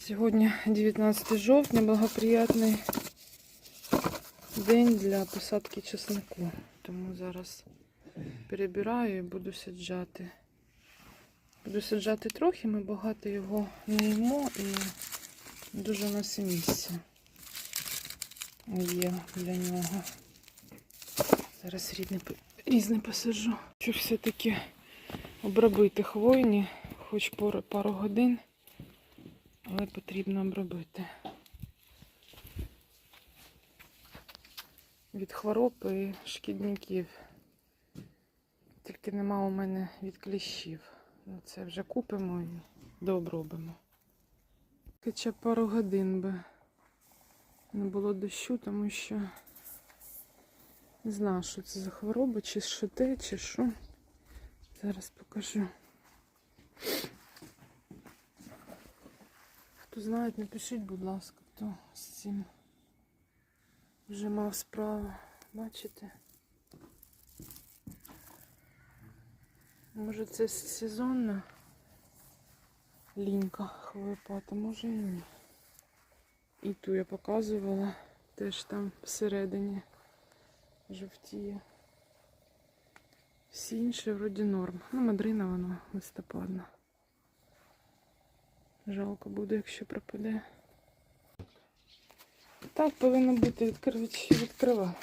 Сьогодні 19 жовтня, благоприятний день для посадки чеснику. Тому зараз перебираю і буду саджати. Буду саджати трохи, ми багато його не їмо і дуже у нас і місця є для нього. Зараз рідне, по- різне посаджу. Хочу все-таки обробити хвойні, хоч пару, пару годин, але потрібно обробити. Від хвороб і шкідників. Тільки нема у мене від кліщів. Ну, Це вже купимо і дообробимо. Хоча пару годин би не було дощу, тому що не знаю, що це за хвороба, чи що те, чи що. Зараз покажу. Хто знає, напишіть, будь ласка, хто з цим вже мав справу. Бачите? Може це сезонна лінька хвоєпата, може і ні. І ту я показувала, теж там всередині жовтіє. Всі інші вроді норм. Ну, мадрина вона листопадна. Жалко буде, якщо пропаде. Так повинно бути відкрив... відкрива.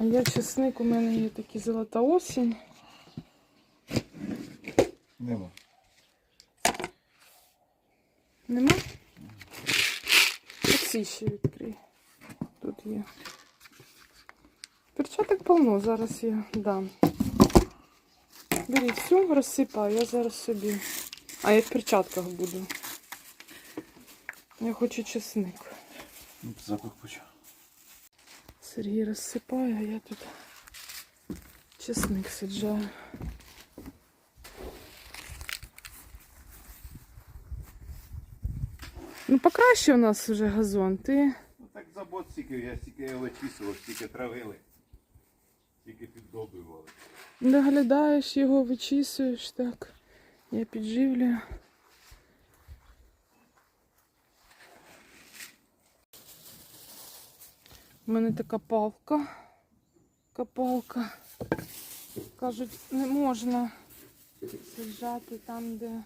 А я чесник, у мене є такий золота осінь. Нема. Нема? Оці ще відкрий. Тут є. Перчаток повно, зараз я дам. Беріть всю, розсипаю, я зараз собі. А я в перчатках буду. Я хочу чесник. Ну, Запах почав. Сергій розсипає, а я тут чесник саджаю. Ну, покраще у нас вже газон. Ти Ну так забот стільки, я стільки його чісував, стільки травили, стільки піддобивали. доглядаєш його, вичісуєш, так. Я підживлюю. У мене така палка. Копалка. Кажуть, не можна саджати там, де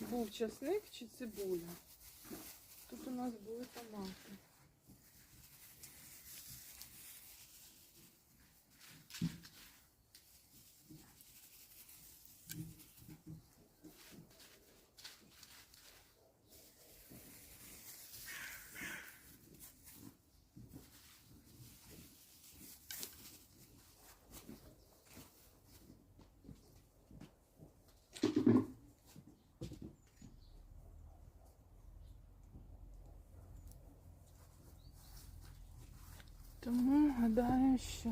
був часник чи цибуля. Тут у нас були томати. Тому гадаю, що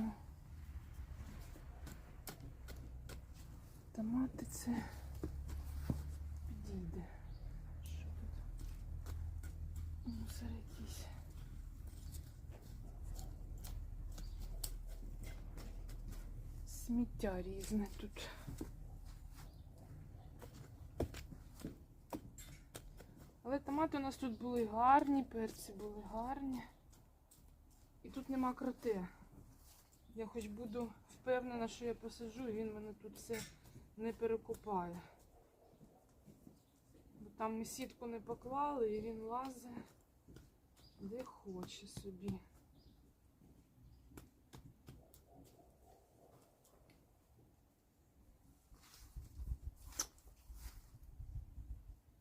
томати це підійде. Що тут? Мусор якийсь. Сміття різне тут. Але томати у нас тут були гарні, перці були гарні. І тут нема кроте. Я хоч буду впевнена, що я посаджу, і він мене тут все не перекопає. Бо там ми сітку не поклали, і він лазить де хоче собі.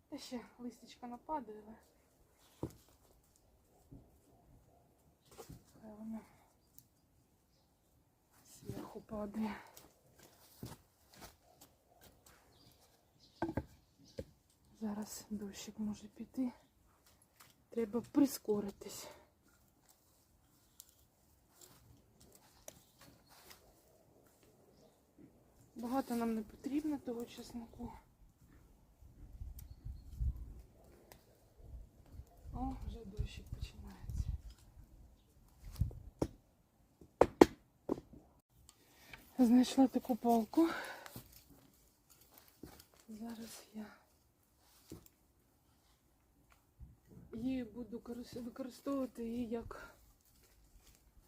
Та ще листечка нападає, Хай воно зверху падає. Зараз дощик може піти. Треба прискоритись. Багато нам не потрібно того чеснику. О, Знайшла таку палку. зараз я її буду корис- використовувати її як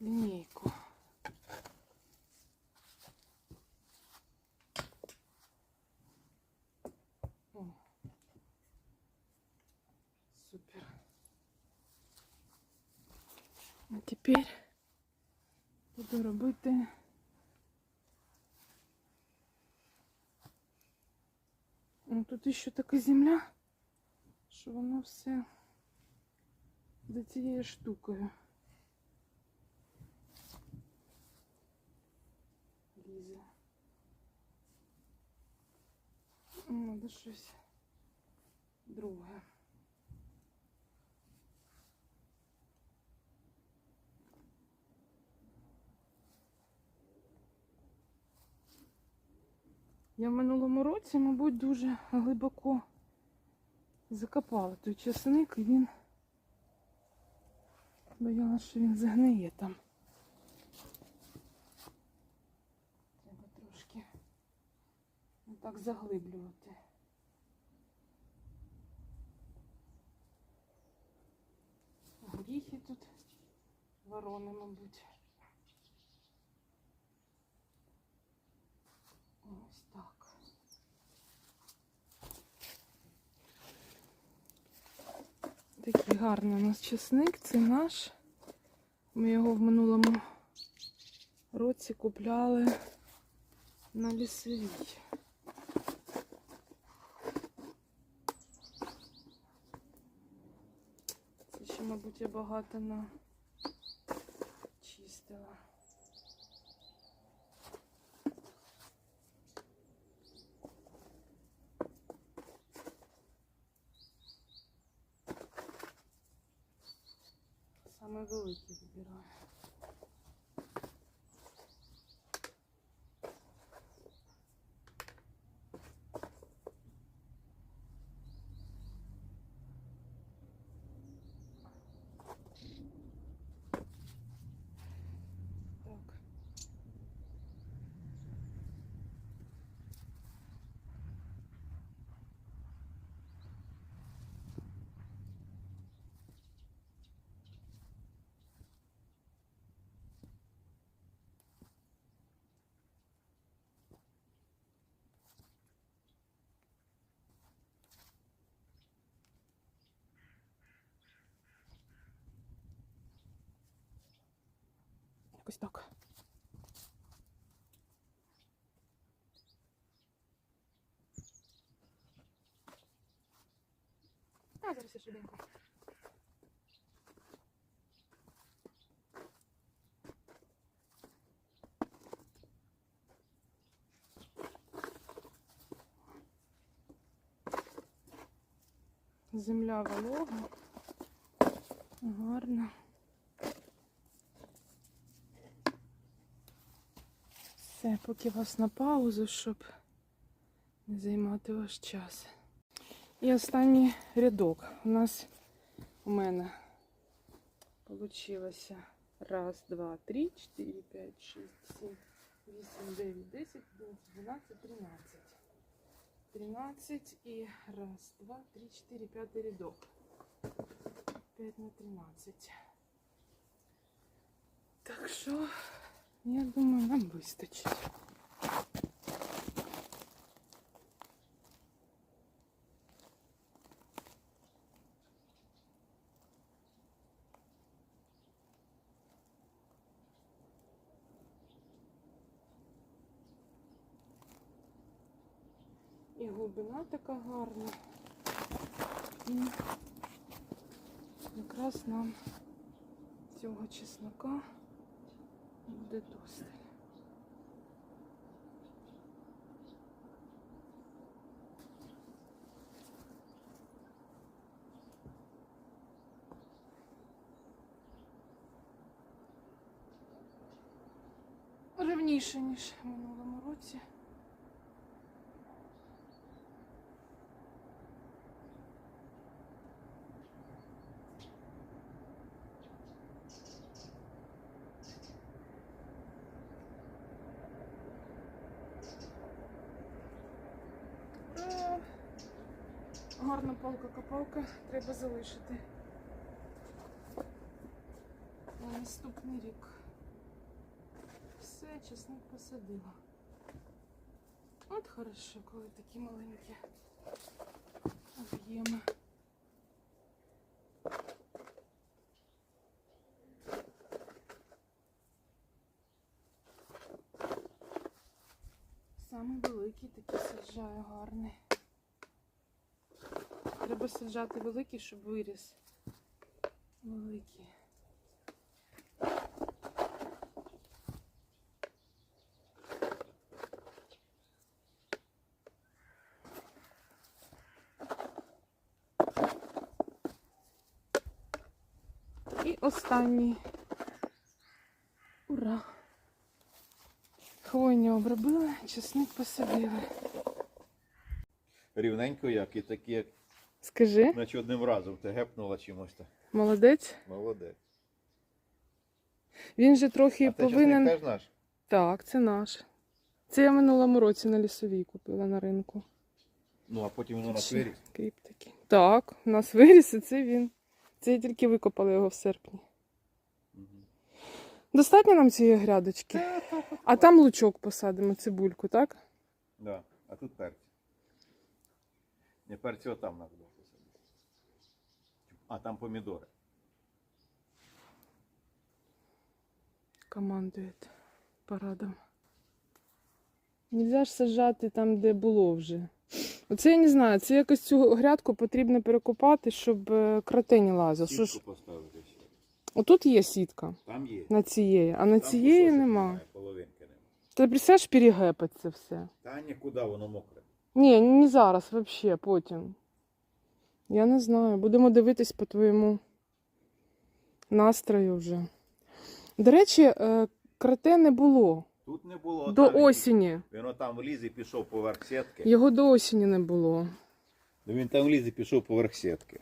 лінійку. О. Супер. А тепер буду робити тут ще така земля, що воно все за цією штукою. Лізе. Надо щось друге. Я в минулому році, мабуть, дуже глибоко закопала той часник і він боялась, що він загниє там. Треба трошки так заглиблювати. Горіхи тут ворони, мабуть. Ось так. Такий гарний у нас чесник, це наш. Ми його в минулому році купляли на лісовій. Це ще, мабуть, я багато на чистила. Якось так. А, зараз я швиденько. Земля волога. Гарно. Все, поки вас на паузу, щоб не займати ваш час. І останній рядок. У нас у мене получилося раз, два, три, чотири, п'ять, шість, сім, вісім, дев'ять, десять, дванадцять, тринадцять. Тринадцять і раз, два, три, чотири, п'ятий рядок. П'ять на тринадцять. Так що, я думаю, нам вистачить. І глибина така гарна. І якраз нам цього чеснока буде досить. Рівніше, ніж в Гарна палка-копалка треба залишити. На наступний рік. Все, чесник посадила. От хорошо, коли такі маленькі об'єми. Саме великий такий саджаю гарний. Треба саджати великий, щоб виріс. Великий. І останній. Ура! Хвойні обробили, чесник посадили. Рівненько як і такі, як Скажи, наче одним разом ти гепнула чимось. то молодець. Молодець. Він же трохи а це повинен. чесник теж наш? Так, це наш. Це я в минулому році на лісовій купила на ринку. Ну, а потім він у нас виріс. Кріп такий. Так, у нас виріс, і це він. Це я тільки викопала його в серпні. Мгм. Достатньо нам цієї грядочки. А там лучок посадимо, цибульку, так? Да. А тут перці. Не перці отам треба було. А там помідори. Командує парадом. Нельзя ж саджати там, де було вже. Оце я не знаю, це якось цю грядку потрібно перекопати, щоб е, кротені лазив. Що ж, поставити ще. отут є сітка Там є. на цієї, а на Там цієї нема. немає, Половинки нема. Ти присядеш перегепать це все. Та нікуди воно мокре. Ні, не зараз, взагалі, потім. Я не знаю. Будемо дивитись по твоєму настрою вже. До речі, е, кроте не було. Тут не було. До там він- осені. Він отам вліз і пішов поверх сітки. Його до осені не було. Ну, Він там вліз і пішов поверх сітки.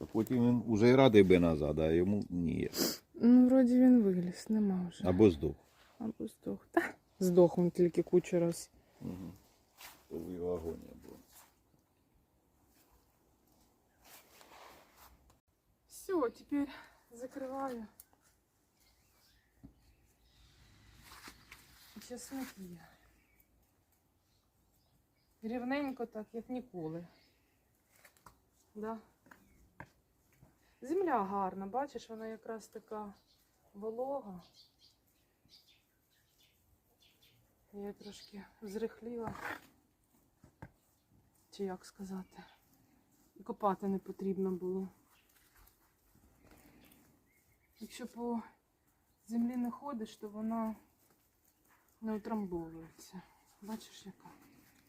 А потім він уже й радий би назад, а йому ні. Ну, вроді він виліз, нема вже. Або здох. Або здох. Та, здох він тільки кучу раз. Угу. То в його агонія Все, тепер закриваю. Чесник є. Рівненько так, як ніколи. Да. Земля гарна, бачиш, вона якраз така волога. Я трошки зрихліла. Чи як сказати? Копати не потрібно було. Якщо по землі не ходиш, то вона не утрамбовується. Бачиш, яка?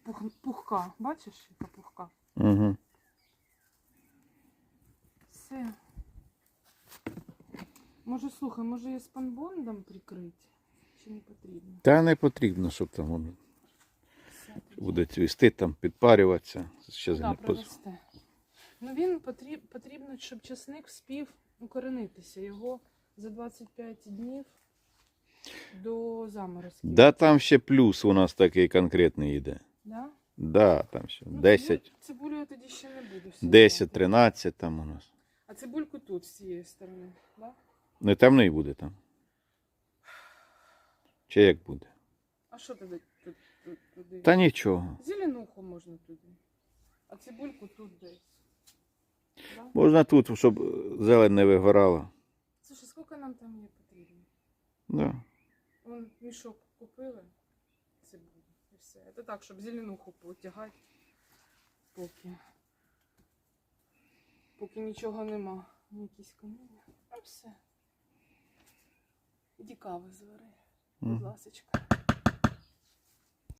Пух, пухка. Бачиш, яка пухка? Угу. Все. Може, слухай, може її спанбондом прикрити? Чи не потрібно? Та не потрібно, щоб там воно буде цвісти, там підпарюватися. Ще Да, не поз... Ну він потріб, потрібно, щоб часник вспів укоренитися. Його за 25 днів до заморозків. Да там ще плюс у нас такий конкретний йде. Да? Да, там ще Ну, 10, цибуль- Цибулю я тоді ще не буду. всі 10, брати. 13 там у нас. А цибульку тут, з цієї сторони. Да? Не темний буде там. Чи як буде? А що туди? Тут, тут, туди? Та нічого. Зеленуху можна туди. А цибульку тут десь. Можна тут, щоб зелень не вигорала. Слушай, скільки нам там є потрібно? Да. Вон мішок купили цибулю і все. Це так, щоб зеленуху потягати, поки. Поки нічого нема. Ні якісь каміння. Ну все. Іди кави звари, будь ласочка.